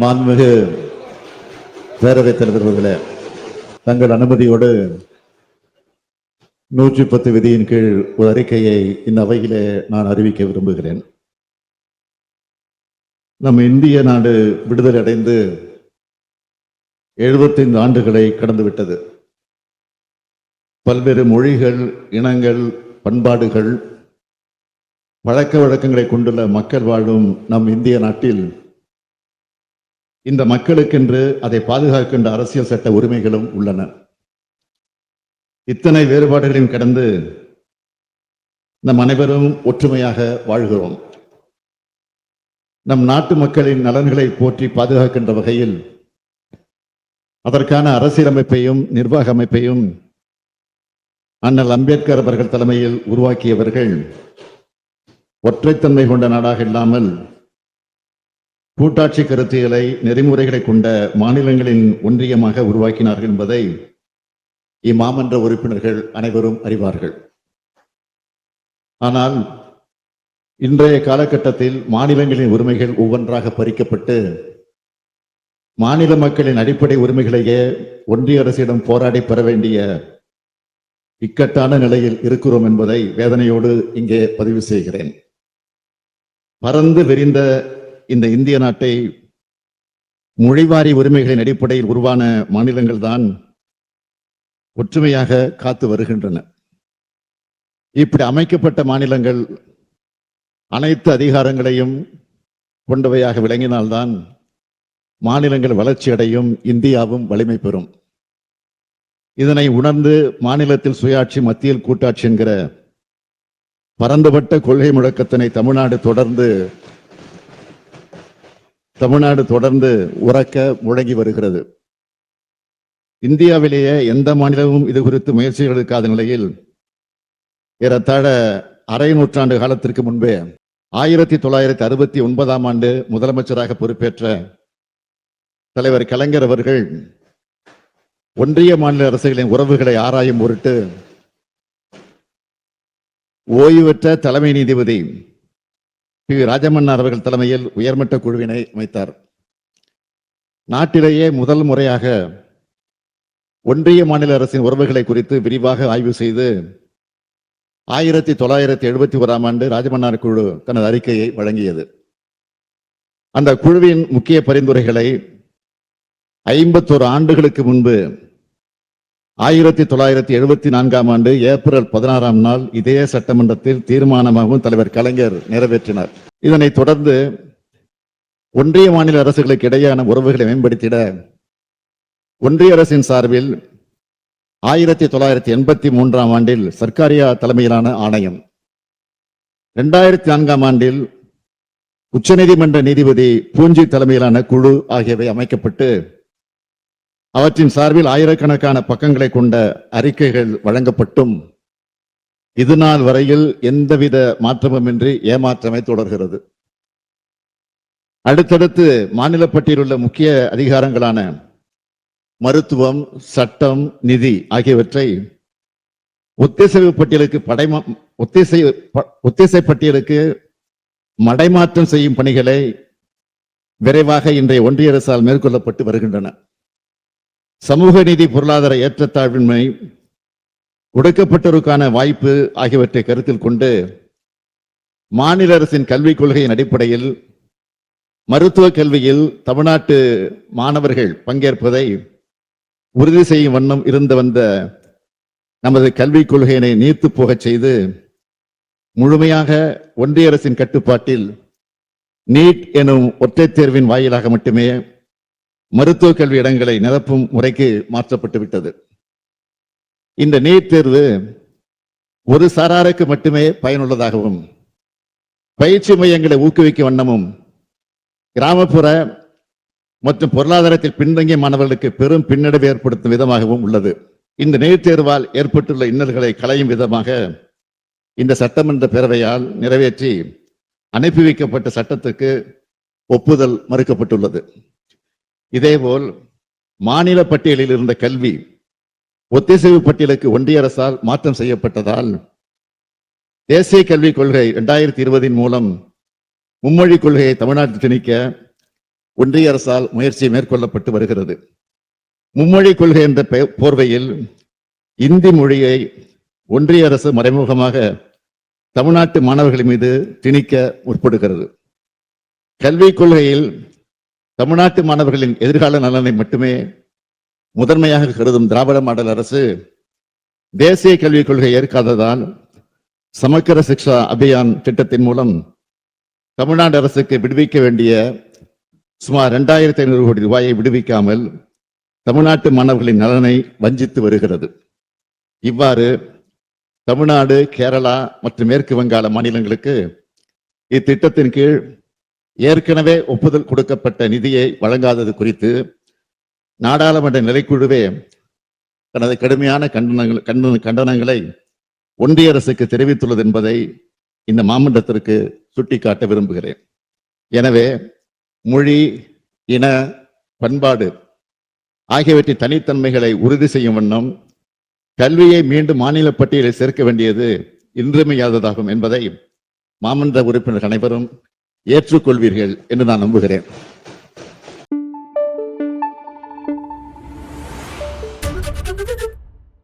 மாண்புமிகு பேரவைத் தலைவர்களே தங்கள் அனுமதியோடு நூற்றி பத்து விதியின் கீழ் ஒரு அறிக்கையை இந்த அவையிலே நான் அறிவிக்க விரும்புகிறேன். நம் இந்திய நாடு விடுதலை அடைந்து எழுபத்தைந்து ஆண்டுகளை கடந்துவிட்டது. பல்வேறு மொழிகள் இனங்கள் பண்பாடுகள் பழக்க வழக்கங்களை கொண்டுள்ள மக்கள் வாழும் நம் இந்திய நாட்டில் இந்த மக்களுக்கென்று அதை பாதுகாக்கின்ற அரசியல் சட்ட உரிமைகளும் உள்ளன. இத்தனை வேறுபாடுகளையும் கடந்து நம் அனைவரும் ஒற்றுமையாக வாழ்கிறோம். நம் நாட்டு மக்களின் நலன்களை போற்றி பாதுகாக்கின்ற வகையில் அதற்கான அரசியலமைப்பையும் நிர்வாக அமைப்பையும் அண்ணல் அம்பேத்கர் அவர்கள் தலைமையில் உருவாக்கியவர்கள் ஒற்றைத்தன்மை கொண்ட நாடாக இல்லாமல் கூட்டாட்சி கருத்துகளை நெறிமுறைகளை கொண்ட மாநிலங்களின் ஒன்றியமாக உருவாக்கினார்கள் என்பதை இம்மாமன்ற உறுப்பினர்கள் அனைவரும் அறிவார்கள். ஆனால் இன்றைய காலகட்டத்தில் மாநிலங்களின் உரிமைகள் ஒவ்வொன்றாக பறிக்கப்பட்டு மாநில மக்களின் அடிப்படை உரிமைகளையே ஒன்றிய அரசிடம் போராடி பெற வேண்டிய இக்கட்டான நிலையில் இருக்கிறோம் என்பதை வேதனையோடு இங்கே பதிவு செய்கிறேன். பறந்து விரிந்த இந்த இந்திய நாட்டை மொழிவாரி உரிமைகளின் அடிப்படையில் உருவான மாநிலங்கள் தான் ஒற்றுமையாக காத்து வருகின்றன. இப்படி அமைக்கப்பட்ட மாநிலங்கள் அனைத்து அதிகாரங்களையும் கொண்டவையாக விளங்கினால்தான் மாநிலங்கள் வளர்ச்சி அடையும் இந்தியாவும் வலிமை பெறும். இதனை உணர்ந்து மாநிலத்தில் சுயாட்சி மத்தியில் கூட்டாட்சி என்கிற பரந்துபட்ட கொள்கை முழக்கத்தினை தமிழ்நாடு தொடர்ந்து தமிழ்நாடு தொடர்ந்து உறக்க முழங்கி வருகிறது. இந்தியாவிலேயே எந்த மாநிலமும் இது குறித்து முயற்சிகள் எடுக்காத நிலையில் ஏறத்தாழ அரை நூற்றாண்டு காலத்திற்கு முன்பே ஆயிரத்தி தொள்ளாயிரத்தி அறுபத்தி ஒன்பதாம் ஆண்டு முதலமைச்சராக பொறுப்பேற்ற தலைவர் கலைஞர் அவர்கள் ஒன்றிய மாநில அரசுகளின் உறவுகளை ஆராயும் பொருட்டு ஓய்வு பெற்ற தலைமை நீதிபதி பி ராஜமன்னார் அவர்கள் தலைமையில் உயர்மட்ட குழுவினை அமைத்தார். நாட்டிலேயே முதல் முறையாக ஒன்றிய மாநில அரசின் உறவுகளை குறித்து விரிவாக ஆய்வு செய்து ஆயிரத்தி தொள்ளாயிரத்தி எழுபத்தி ஓராம் ஆண்டு ராஜமன்னார் குழு தனது அறிக்கையை வழங்கியது. அந்த குழுவின் முக்கிய பரிந்துரைகளை ஐம்பத்தோரு ஆண்டுகளுக்கு முன்பு ஆயிரத்தி தொள்ளாயிரத்தி எழுபத்தி நான்காம் ஆண்டு ஏப்ரல் பதினாறாம் நாள் இதே சட்டமன்றத்தில் தீர்மானமாகவும் தலைவர் கலைஞர் நிறைவேற்றினார். இதனைத் தொடர்ந்து ஒன்றிய மாநில அரசுகளுக்கு இடையேயான உறவுகளை மேம்படுத்திட ஒன்றிய அரசின் சார்பில் ஆயிரத்தி தொள்ளாயிரத்தி எண்பத்தி மூன்றாம் ஆண்டில் சர்க்காரியா தலைமையிலான ஆணையம். இரண்டாயிரத்தி நான்காம் ஆண்டில் உச்சநீதிமன்ற நீதிபதி பூஞ்சி தலைமையிலான குழு ஆகியவை அமைக்கப்பட்டு அவற்றின் சார்பில் ஆயிரக்கணக்கான பக்கங்களை கொண்ட அறிக்கைகள் வழங்கப்பட்டும். இது நாள் வரையில் எந்தவித மாற்றமுமின்றி ஏமாற்றமே தொடர்கிறது. அடுத்தடுத்து மாநில பட்டியலுள்ள முக்கிய அதிகாரங்களான மருத்துவம் சட்டம் நிதி ஆகியவற்றை ஒத்திசைவு பட்டியலுக்கு படைமா ஒத்திசை ஒத்திசை பட்டியலுக்கு மடைமாற்றம் செய்யும் பணிகளை விரைவாக இன்றைய ஒன்றிய அரசால் மேற்கொள்ளப்பட்டு வருகின்றன. சமூக நீதி பொருளாதார ஏற்றத்தாழ்வின்மை ஒடுக்கப்பட்டோருக்கான வாய்ப்பு ஆகியவற்றை கருத்தில் கொண்டு மாநில அரசின் கல்விக் கொள்கையின் அடிப்படையில் மருத்துவ கல்வியில் தமிழ்நாட்டு மாணவர்கள் பங்கேற்பதை உறுதி செய்யும் வண்ணம் இருந்து வந்த நமது கல்விக் கொள்கையினை நீர்த்து போகச் செய்து முழுமையாக ஒன்றிய அரசின் கட்டுப்பாட்டில் நீட் எனும் ஒற்றைத் தேர்வின் வாயிலாக மட்டுமே மருத்துவ கல்வி இடங்களை நிரப்பும் முறைக்கு மாற்றப்பட்டு விட்டது. இந்த நீட் தேர்வு ஒரு சாராருக்கு மட்டுமே பயனுள்ளதாகவும் பயிற்சி மையங்களை ஊக்குவிக்கும் வண்ணமும் கிராமப்புற மற்றும் பொருளாதாரத்தில் பின்தங்கிய மாணவர்களுக்கு பெரும் பின்னடைவு ஏற்படுத்தும் விதமாகவும் உள்ளது. இந்த நீட் தேர்வால் ஏற்பட்டுள்ள இன்னல்களை களையும் விதமாக இந்த சட்டமன்ற பேரவையால் நிறைவேற்றி அனுப்பி வைக்கப்பட்ட சட்டத்துக்கு ஒப்புதல் மறுக்கப்பட்டுள்ளது. இதேபோல் மாநில பட்டியலில் இருந்த கல்வி ஒத்திசைவு பட்டியலுக்கு ஒன்றிய அரசால் மாற்றம் செய்யப்பட்டதால் தேசிய கல்விக் கொள்கை இரண்டாயிரத்தி இருபதின் மூலம் மும்மொழி கொள்கையை தமிழ்நாட்டில் திணிக்க ஒன்றிய அரசால் முயற்சி மேற்கொள்ளப்பட்டு வருகிறது. மும்மொழி கொள்கை என்ற போர்வையில் இந்தி மொழியை ஒன்றிய அரசு மறைமுகமாக தமிழ்நாட்டு மாணவர்கள் மீது திணிக்க முற்படுகிறது. கல்விக் கொள்கையில் தமிழ்நாட்டு மாணவர்களின் எதிர்கால நலனை மட்டுமே முதன்மையாக கருதும் திராவிட மாடல் அரசு தேசிய கல்விக் கொள்கை ஏற்காததால் சமக்கர சிக்ஷா அபியான் திட்டத்தின் மூலம் தமிழ்நாடு அரசுக்கு விடுவிக்க வேண்டிய சுமார் இரண்டாயிரத்தி ஐநூறு கோடி ரூபாயை விடுவிக்காமல் தமிழ்நாட்டு மாணவர்களின் நலனை வஞ்சித்து வருகிறது. இவ்வாறு தமிழ்நாடு கேரளா மற்றும் மேற்கு வங்காள மாநிலங்களுக்கு இத்திட்டத்தின் கீழ் ஏற்கனவே ஒப்புதல் கொடுக்கப்பட்ட நிதியை வழங்காதது குறித்து நாடாளுமன்ற நிலைக்குழுவே தனது கடுமையான கண்டனங்கள் கண்டன- கண்டனங்களை ஒன்றிய அரசுக்கு தெரிவித்துள்ளது என்பதை இந்த மாமன்றத்திற்கு சுட்டிக்காட்ட விரும்புகிறேன். எனவே மொழி இன பண்பாடு ஆகியவற்றின் தனித்தன்மைகளை உறுதி செய்யும் வண்ணம் கல்வியை மீண்டும் மாநில பட்டியலில் சேர்க்க வேண்டியது இன்றியமையாததாகும் என்பதை மாமன்ற உறுப்பினர் அனைவரும் ஏற்றுக்கொள்வீர்கள் என்று நான் நம்புகிறேன்.